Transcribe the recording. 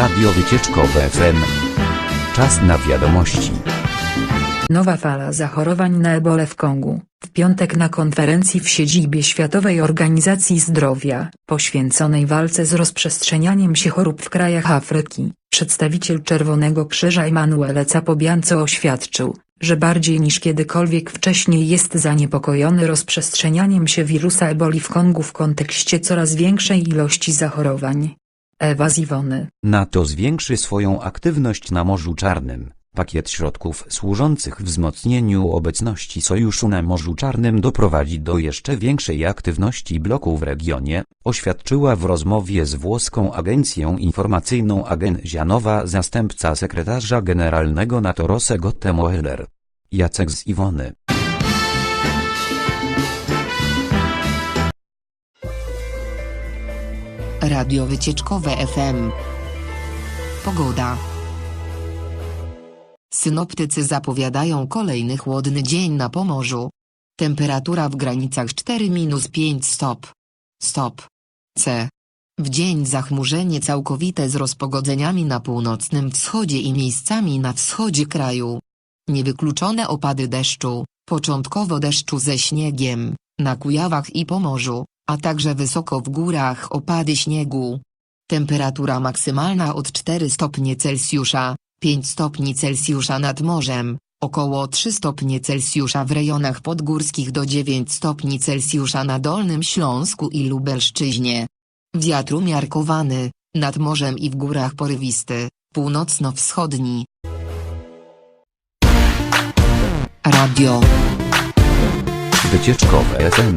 Radio Wycieczkowe FM. Czas na wiadomości. Nowa fala zachorowań na ebolę w Kongu. W piątek na konferencji w siedzibie Światowej Organizacji Zdrowia, poświęconej walce z rozprzestrzenianiem się chorób w krajach Afryki, przedstawiciel Czerwonego Krzyża Emanuele Capobianco oświadczył, że bardziej niż kiedykolwiek wcześniej jest zaniepokojony rozprzestrzenianiem się wirusa eboli w Kongu w kontekście coraz większej ilości zachorowań. Ewa Ziwony NATO zwiększy swoją aktywność na Morzu Czarnym. Pakiet środków służących wzmocnieniu obecności sojuszu na Morzu Czarnym doprowadzi do jeszcze większej aktywności bloku w regionie, oświadczyła w rozmowie z włoską agencją informacyjną Agencja Nowa zastępca sekretarza generalnego NATO Rosse Gottemoeller. Jacek z Iwony. Radio Wycieczkowe FM. Pogoda. Synoptycy zapowiadają kolejny chłodny dzień na Pomorzu. Temperatura w granicach 4-5 stop. Stop. C. W dzień zachmurzenie całkowite z rozpogodzeniami na północnym wschodzie i miejscami na wschodzie kraju. Niewykluczone opady deszczu, początkowo deszczu ze śniegiem, na Kujawach i Pomorzu, a także wysoko w górach opady śniegu. Temperatura maksymalna od 4 stopnie Celsjusza, 5 stopni Celsjusza nad morzem, około 3 stopnie Celsjusza w rejonach podgórskich do 9 stopni Celsjusza na Dolnym Śląsku i Lubelszczyźnie. Wiatr umiarkowany, nad morzem i w górach porywisty, północno-wschodni. Radio Wycieczkowe FM.